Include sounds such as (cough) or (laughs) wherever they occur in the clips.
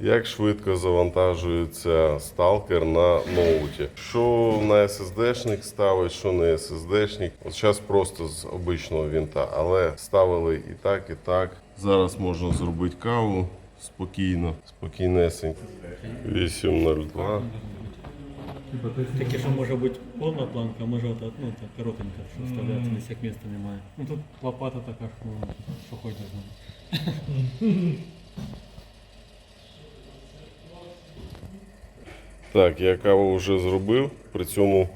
Як швидко завантажується сталкер на ноуті. Що на SSD-шник ставить, що не SSD-шник. От зараз просто з обичного вінта, але ставили і так, і так. Зараз можна зробити каву спокійно, спокійнесенько. 8.02. Таке, що може бути повна планка, а може от, ну, так коротенька, що вставляється, десь як місця немає. Ну тут лопата така, що, ну, що хочеш (laughs) Так, я каву вже зробив, при цьому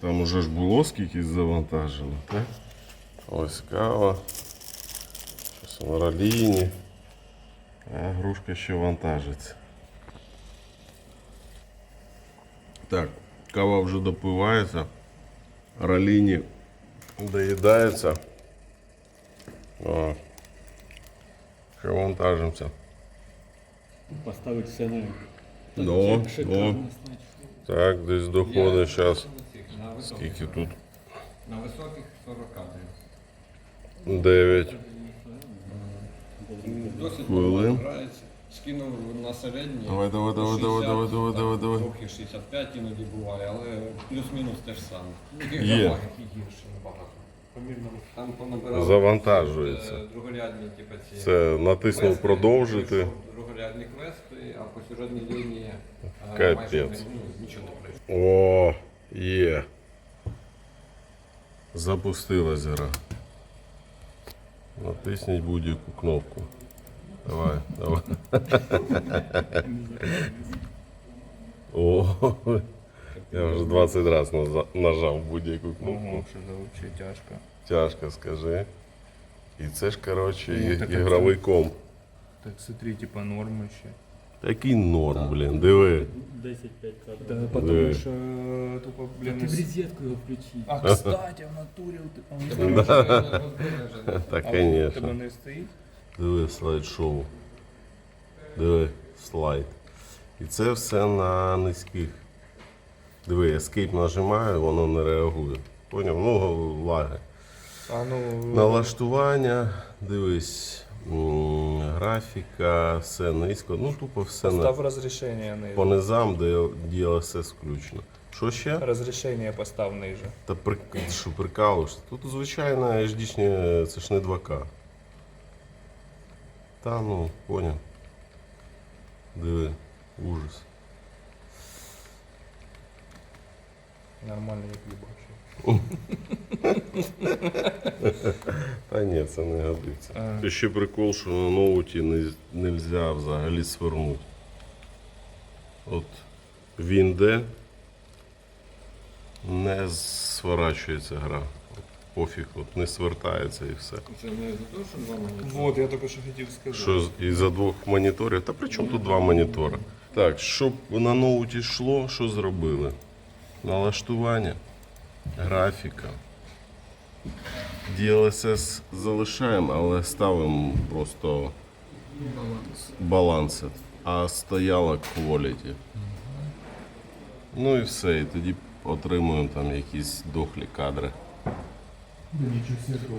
там уже ж було скільки завантажено. Так? Ось кава. Щось на раліні. А грушка ще вантажиться. Так, кава вже допивається. Раліні доїдається. О, ще вантажимося. Поставити все на Ну, ну. Так, десь доходить зараз. Скільки тут? На високих 40 кадрів. 9. Досить Хвилин. Скинув на середній. Давай, давай, давай, давай, давай, давай, давай, давай. Трохи 65 іноді буває, але плюс-мінус те ж саме. Тільки Є. набагато. Там понабирали Завантажується. е, другорядні, типу, ці Це натиснув продовжити. пройшов Другорядні квести, а по сюжетній лінії е, Капець. майже не- ну, нічого не пройшло. О, є. Запустилась гра. Натисніть будь-яку кнопку. Давай, давай. О, я вже 20 разів наза- нажав будь-яку кнопку. Ого, що за взагалі тяжко. Тяжко, скажи. І це ж, коротше, Ну, і- так ігровий комп. Так смотри, типа норма ще. Такий норм, блін, диви. 10-5 Да, кадрів. потому що тупо, Та блін, ти в розетку його включи. А, (laughs) кстати, в натурі у тебе. (laughs) Так, А у тебе звісно. не стоїть? Диви слайд-шоу. Диви слайд. І це все на низьких. Диви, Escape нажимаю, воно не реагує. Поняв? Ну, лаги. А ну, Налаштування, дивись, графіка, все низько. Ну, тупо все на, постав розрішення по ниже. низам, де DLSS включено. Що ще? Розрішення постав ниже. Та при... що прикалуєшся? Тут звичайно HD, це ж не 2К. Та ну, поняв. Диви, ужас. Нормально, як любачий. (laughs) Та ні, це не годиться. Це ще прикол, що на ноуті не можна взагалі свернути. От він де не сворачується гра. Пофіг, от не свертається і все. Це не за те, що два монітори. Вот, я тільки що хотів сказати. Що з- із-за двох моніторів? Та при чому тут два монітори? Так, щоб на ноуті йшло, що зробили? Налаштування, графіка. DLSS залишаємо, але ставимо просто баланс. А стояла quality. Ну і все, і тоді отримуємо там якісь дохлі кадри.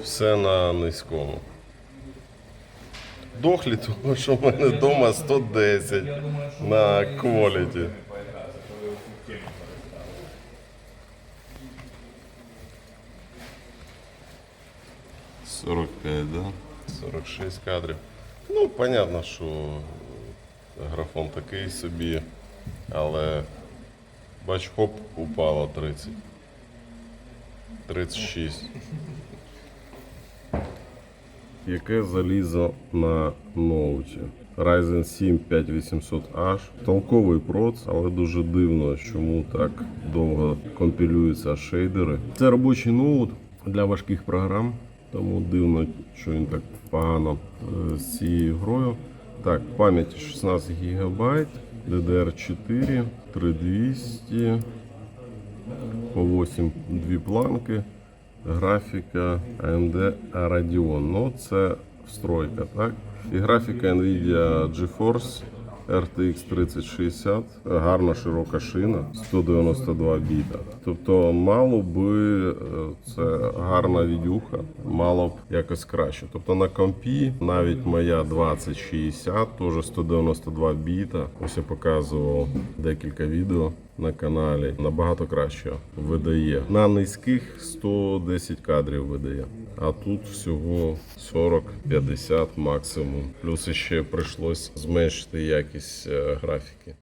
Все на низькому. Дохлі, тому що в мене вдома 110 на quality. Сорок п'ять, да? 46 кадрів. Ну, понятно, що графон такий собі, але бач, хоп, упало 30. 36. Яке залізо на ноуті? Ryzen 7 5800H. Толковий проц, але дуже дивно, чому так довго компілюються шейдери. Це робочий ноут для важких програм, тому дивно, що він так погано е, з цією грою. Так, пам'ять 16 ГБ, DDR4, 3200, по 8 дві планки, графіка AMD Radeon. Ну, це встройка, так? І графіка Nvidia GeForce RTX 3060, гарна широка шина, 192 біта. Тобто, мало би е, це гарна відюха, мало б якось краще. Тобто на компі навіть моя 2060, теж 192 біта. Ось я показував декілька відео на каналі. Набагато краще видає. На низьких 110 кадрів видає. А тут всього 40-50 максимум. Плюс ще прийшлось зменшити якість е, графіки.